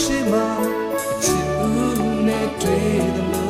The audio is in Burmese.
ရှိမှချစ်ဦးနဲ့တွေ့တယ်